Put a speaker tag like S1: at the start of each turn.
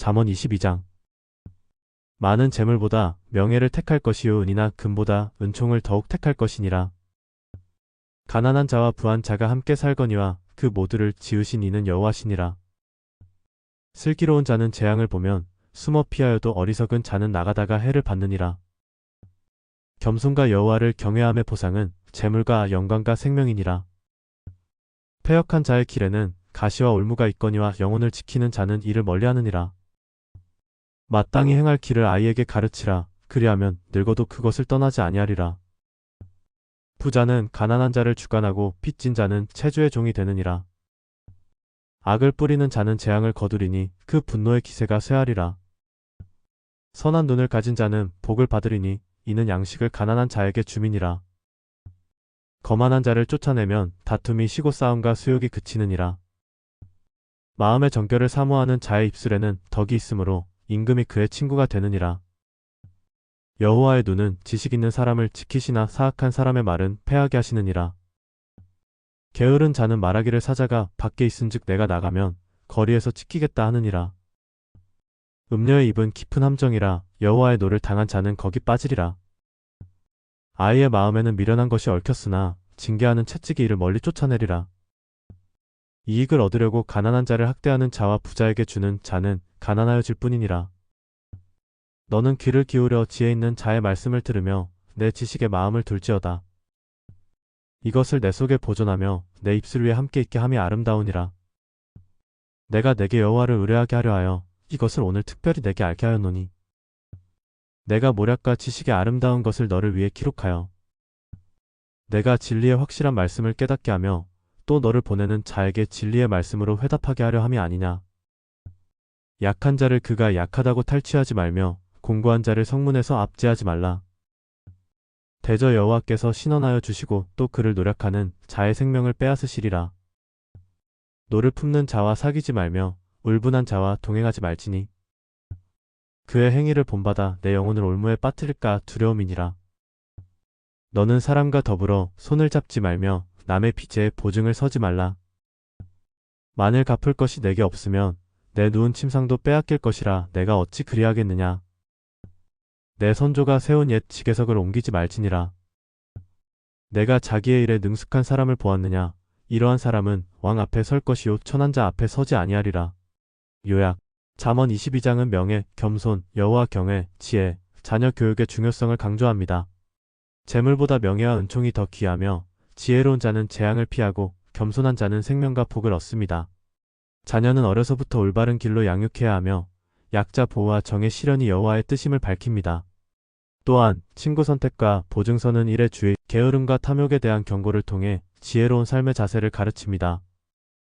S1: 잠언 22장 많은 재물보다 명예를 택할 것이요 은이나 금보다 은총을 더욱 택할 것이니라. 가난한 자와 부한 자가 함께 살거니와 그 모두를 지으신 이는 여호와시니라. 슬기로운 자는 재앙을 보면 숨어 피하여도 어리석은 자는 나가다가 해를 받느니라. 겸손과 여호와를 경외함의 보상은 재물과 영광과 생명이니라. 패역한 자의 길에는 가시와 올무가 있거니와 영혼을 지키는 자는 이를 멀리하느니라. 마땅히 행할 길을 아이에게 가르치라. 그리하면 늙어도 그것을 떠나지 아니하리라. 부자는 가난한 자를 주관하고 빚진 자는 체주의 종이 되느니라. 악을 뿌리는 자는 재앙을 거두리니 그 분노의 기세가 쇠하리라. 선한 눈을 가진 자는 복을 받으리니 이는 양식을 가난한 자에게 주민이라. 거만한 자를 쫓아내면 다툼이 쉬고 싸움과 수욕이 그치느니라. 마음의 정결을 사모하는 자의 입술에는 덕이 있으므로 임금이 그의 친구가 되느니라. 여호와의 눈은 지식 있는 사람을 지키시나 사악한 사람의 말은 패하게 하시느니라. 게으른 자는 말하기를 사자가 밖에 있은즉 내가 나가면 거리에서 지키겠다 하느니라. 음녀의 입은 깊은 함정이라 여호와의 노를 당한 자는 거기 빠지리라. 아이의 마음에는 미련한 것이 얽혔으나 징계하는 채찍이 이를 멀리 쫓아내리라. 이익을 얻으려고 가난한 자를 학대하는 자와 부자에게 주는 자는 가난하여질 뿐이니라. 너는 귀를 기울여 지혜 있는 자의 말씀을 들으며 내 지식에 마음을 둘지어다. 이것을 내 속에 보존하며 내 입술 위에 함께 있게 함이 아름다우니라. 내가 내게 여호와를 의뢰하게 하려 하여 이것을 오늘 특별히 내게 알게 하였노니. 내가 모략과 지식의 아름다운 것을 너를 위해 기록하여 내가 진리의 확실한 말씀을 깨닫게 하며 또 너를 보내는 자에게 진리의 말씀으로 회답하게 하려 함이 아니냐. 약한 자를 그가 약하다고 탈취하지 말며 공고한 자를 성문에서 압제하지 말라. 대저 여호와께서 신원하여 주시고 또 그를 노력하는 자의 생명을 빼앗으시리라. 노를 품는 자와 사귀지 말며 울분한 자와 동행하지 말지니 그의 행위를 본받아 내 영혼을 올무에 빠뜨릴까 두려움이니라. 너는 사람과 더불어 손을 잡지 말며 남의 빚에 보증을 서지 말라. 만일 갚을 것이 내게 없으면 내 누운 침상도 빼앗길 것이라 내가 어찌 그리하겠느냐. 내 선조가 세운 옛 지게석을 옮기지 말지니라. 내가 자기의 일에 능숙한 사람을 보았느냐. 이러한 사람은 왕 앞에 설 것이요 천한 자 앞에 서지 아니하리라. 요약 잠언 22장은 명예, 겸손, 여호와 경외, 지혜, 자녀 교육의 중요성을 강조합니다. 재물보다 명예와 은총이 더 귀하며 지혜로운 자는 재앙을 피하고 겸손한 자는 생명과 복을 얻습니다. 자녀는 어려서부터 올바른 길로 양육해야 하며 약자 보호와 정의 실현이 여호와의 뜻임을 밝힙니다. 또한 친구 선택과 보증서는 일의 주의, 게으름과 탐욕에 대한 경고를 통해 지혜로운 삶의 자세를 가르칩니다.